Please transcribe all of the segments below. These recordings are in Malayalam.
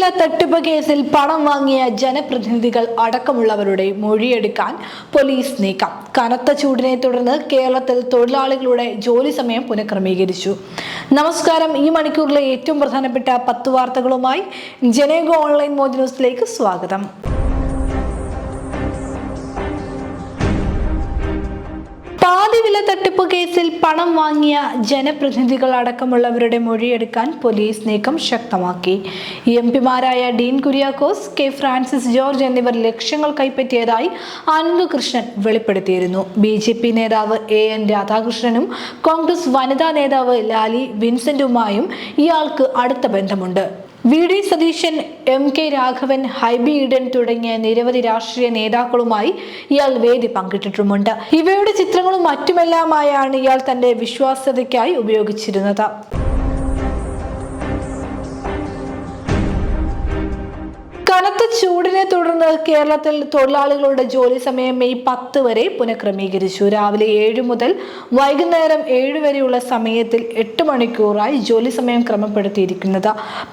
പാതിവില തട്ടിപ്പ് കേസിൽ പണം വാങ്ങിയ ജനപ്രതിനിധികൾ അടക്കമുള്ളവരുടെ മൊഴിയെടുക്കാൻ പോലീസ് നീക്കം. കനത്ത ചൂടിനെ തുടർന്ന് കേരളത്തിൽ തൊഴിലാളികളുടെ ജോലി സമയം പുനഃക്രമീകരിച്ചു. നമസ്കാരം. ഈ മണിക്കൂറിലെ ഏറ്റവും പ്രധാനപ്പെട്ട പത്ത് വാർത്തകളുമായി ജനേഗോ ഓൺലൈൻ മോജ് ന്യൂസിലേക്ക് സ്വാഗതം. തട്ടിപ്പ് കേസിൽ പണം വാങ്ങിയ ജനപ്രതിനിധികൾ അടക്കമുള്ളവരുടെ മൊഴിയെടുക്കാൻ പോലീസ് നീക്കം ശക്തമാക്കി. എം പിമാരായ ഡീൻ കുര്യാക്കോസ് കെ ഫ്രാൻസിസ് ജോർജ് എന്നിവർ ലക്ഷ്യങ്ങൾ കൈപ്പറ്റിയതായി ആനന്ദകൃഷ്ണൻ വെളിപ്പെടുത്തിയിരുന്നു. ബി ജെ പി നേതാവ് എ എൻ രാധാകൃഷ്ണനും കോൺഗ്രസ് വനിതാ നേതാവ് ലാലി വിൻസെന്റുമായും ഇയാൾക്ക് അടുത്ത ബന്ധമുണ്ട്. V D Satheesan M K Raghavan Hibi Eden തുടങ്ങിയ നിരവധി രാഷ്ട്രീയ നേതാക്കളുമായി ഇയാൾ വേദി പങ്കിട്ടിട്ടുമുണ്ട്. ഇവയുടെ ചിത്രങ്ങളും മറ്റുമെല്ലാമായാണ് ഇയാൾ തന്റെ വിശ്വാസ്യതയ്ക്കായി ഉപയോഗിച്ചിരുന്നത്. കനത്ത ചൂടിനെ തുടർന്ന് കേരളത്തിൽ തൊഴിലാളികളുടെ ജോലി സമയം മെയ് പത്ത് വരെ പുനഃക്രമീകരിച്ചു. രാവിലെ ഏഴ് മുതൽ വൈകുന്നേരം ഏഴ് വരെയുള്ള സമയത്തിൽ എട്ട് മണിക്കൂറായി ജോലി സമയം ക്രമപ്പെടുത്തിയിരിക്കുന്നത്.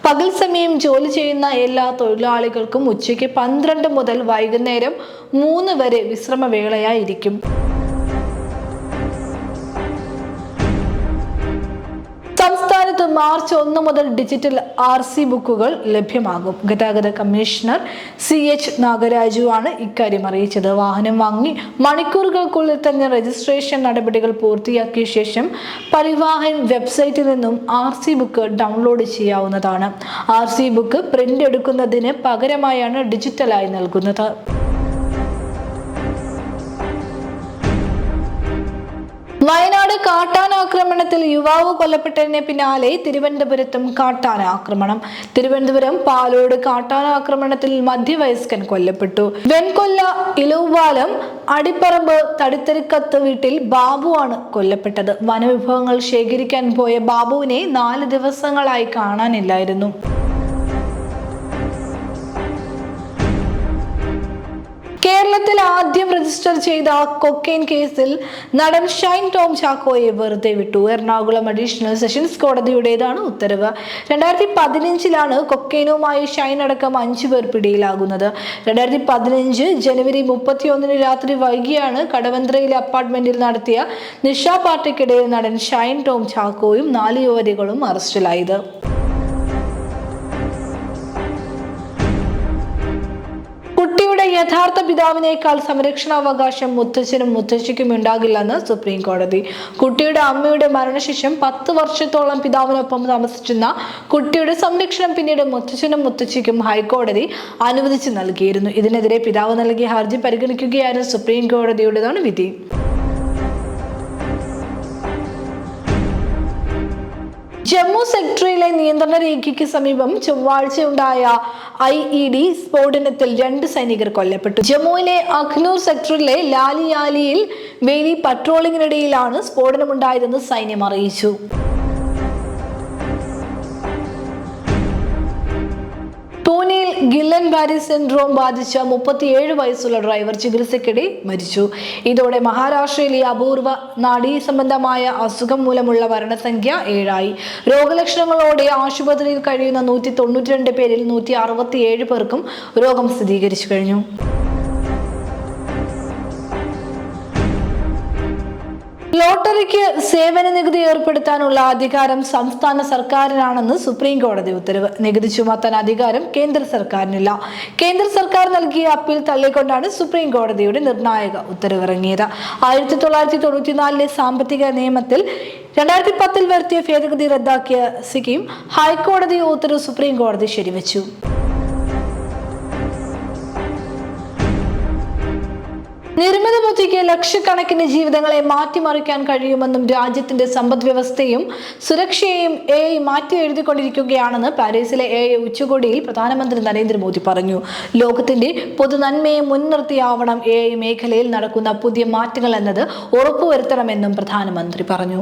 പകൽ സമയം ജോലി ചെയ്യുന്ന എല്ലാ തൊഴിലാളികൾക്കും ഉച്ചയ്ക്ക് പന്ത്രണ്ട് മുതൽ വൈകുന്നേരം മൂന്ന് വരെ വിശ്രമവേളയായിരിക്കും. മാർച്ച് ഒന്ന് മുതൽ ഡിജിറ്റൽ ആർ സി ബുക്കുകൾ ലഭ്യമാകും. ഗതാഗത കമ്മീഷണർ സി എച്ച് നാഗരാജു ആണ് ഇക്കാര്യം അറിയിച്ചത്. വാഹനം വാങ്ങി മണിക്കൂറുകൾക്കുള്ളിൽ തന്നെ രജിസ്ട്രേഷൻ നടപടികൾ പൂർത്തിയാക്കിയ ശേഷം പരിവാഹൻ വെബ്സൈറ്റിൽ നിന്നും ആർ സി ബുക്ക് ഡൗൺലോഡ് ചെയ്യാവുന്നതാണ്. ആർ സി ബുക്ക് പ്രിന്റ് എടുക്കുന്നതിന് പകരമായാണ് ഡിജിറ്റലായി നൽകുന്നത്. വയനാട് കാട്ടാന ആക്രമണത്തിൽ യുവാവ് കൊല്ലപ്പെട്ടതിന് പിന്നാലെ തിരുവനന്തപുരത്തും കാട്ടാന ആക്രമണം. തിരുവനന്തപുരം പാലോട് കാട്ടാന ആക്രമണത്തിൽ മധ്യവയസ്കൻ കൊല്ലപ്പെട്ടു. വെൺകൊല്ല ഇലവുപാലം അടിപ്പറമ്പ് തടിത്തരിക്കത്ത് വീട്ടിൽ ബാബുവാണ് കൊല്ലപ്പെട്ടത്. വനവിഭവങ്ങൾ ശേഖരിക്കാൻ പോയ ബാബുവിനെ നാല് ദിവസങ്ങളായി കാണാനില്ലായിരുന്നു. കേരളത്തിൽ ആദ്യം രജിസ്റ്റർ ചെയ്ത കൊക്കെയിൻ കേസിൽ നടൻ ഷൈൻ ടോം ചാക്കോയെ വെറുതെ വിട്ടു. എറണാകുളം അഡീഷണൽ സെഷൻസ് കോടതിയുടേതാണ് ഉത്തരവ്. രണ്ടായിരത്തി പതിനഞ്ചിലാണ് കൊക്കെയിനുമായി ഷൈൻ അടക്കം അഞ്ചു പേർ പിടിയിലാകുന്നത്. രണ്ടായിരത്തി പതിനഞ്ച് ജനുവരി മുപ്പത്തിയൊന്നിന് രാത്രി വൈകിയാണ് കടവന്ത്രയിലെ അപ്പാർട്ട്മെന്റിൽ നടത്തിയ നിഷ പാർട്ടിക്കിടയിൽ നടൻ ഷൈൻ ടോം ചാക്കോയും നാല് യുവതികളും അറസ്റ്റിലായത്. യഥാർത്ഥ പിതാവിനേക്കാൾ സംരക്ഷണാവകാശം മുത്തച്ഛനും മുത്തശ്ശിക്കും ഉണ്ടാകില്ലെന്ന് സുപ്രീം കോടതി. കുട്ടിയുടെ അമ്മയുടെ മരണശേഷം പത്ത് വർഷത്തോളം പിതാവിനൊപ്പം താമസിച്ചിരുന്ന കുട്ടിയുടെ സംരക്ഷണം പിന്നീട് മുത്തച്ഛനും മുത്തശ്ശിക്കും ഹൈക്കോടതി അനുവദിച്ചു നൽകിയിരുന്നു. ഇതിനെതിരെ പിതാവ് നൽകിയ ഹർജി പരിഗണിക്കുകയായിരുന്നു സുപ്രീം കോടതിയുടേതാണ് വിധി. ജമ്മു സെക്ടറിലെ നിയന്ത്രണ രേഖയ്ക്ക് സമീപം ചൊവ്വാഴ്ചയുണ്ടായ ഐ ഇ ഡി സ്ഫോടനത്തിൽ രണ്ട് സൈനികർ കൊല്ലപ്പെട്ടു. ജമ്മുവിലെ അഖ്നൂർ സെക്ടറിലെ ലാലിയാലിയിൽ വേലി പട്രോളിംഗിനിടയിലാണ് സ്ഫോടനമുണ്ടായതെന്ന് സൈന്യം അറിയിച്ചു. പൂനെയിൽ ഗില്ലൻ ബാരി സിൻഡ്രോം ബാധിച്ച മുപ്പത്തിയേഴ് വയസ്സുള്ള ഡ്രൈവർ ചികിത്സയ്ക്കിടെ മരിച്ചു. ഇതോടെ മഹാരാഷ്ട്രയിലെ അപൂർവ നാഡീ സംബന്ധമായ അസുഖം മൂലമുള്ള മരണസംഖ്യ ഏഴായി. രോഗലക്ഷണങ്ങളോടെ ആശുപത്രിയിൽ കഴിയുന്ന നൂറ്റി തൊണ്ണൂറ്റിരണ്ട് പേരിൽ നൂറ്റി അറുപത്തിയേഴ് പേർക്കും രോഗം സ്ഥിരീകരിച്ചു കഴിഞ്ഞു. ലോട്ടറിക്ക് സേവന നികുതി ഏർപ്പെടുത്താനുള്ള അധികാരം സംസ്ഥാന സർക്കാരിനാണെന്ന് സുപ്രീം കോടതി ഉത്തരവ്. നികുതി ചുമത്താൻ അധികാരം കേന്ദ്ര സർക്കാരിനില്ല. കേന്ദ്ര സർക്കാർ നൽകിയ അപ്പീൽ തള്ളിക്കൊണ്ടാണ് സുപ്രീം കോടതിയുടെ നിർണായക ഉത്തരവിറങ്ങിയത്. ആയിരത്തി തൊള്ളായിരത്തി തൊണ്ണൂറ്റിനാലിലെ സാമ്പത്തിക നിയമത്തിൽ രണ്ടായിരത്തി പത്തിൽ വരുത്തിയ ഭേദഗതി റദ്ദാക്കിയ സിക്കിം ഹൈക്കോടതി ഉത്തരവ് സുപ്രീം കോടതി ശരിവച്ചു. നിർമ്മിത ബുദ്ധിക്ക് ലക്ഷക്കണക്കിന് ജീവിതങ്ങളെ മാറ്റിമറിക്കാൻ കഴിയുമെന്നും രാജ്യത്തിന്റെ സമ്പദ് വ്യവസ്ഥയും സുരക്ഷയെയും എ ഐ മാറ്റി എഴുതിക്കൊണ്ടിരിക്കുകയാണെന്ന് പാരീസിലെ എ ഐ ഉച്ചകോടിയിൽ പ്രധാനമന്ത്രി നരേന്ദ്രമോദി പറഞ്ഞു. ലോകത്തിന്റെ പൊതുനന്മയെ മുൻനിർത്തിയാവണം എ ഐ മേഖലയിൽ നടക്കുന്ന പുതിയ മാറ്റങ്ങൾ എന്നത് ഉറപ്പുവരുത്തണമെന്നും പ്രധാനമന്ത്രി പറഞ്ഞു.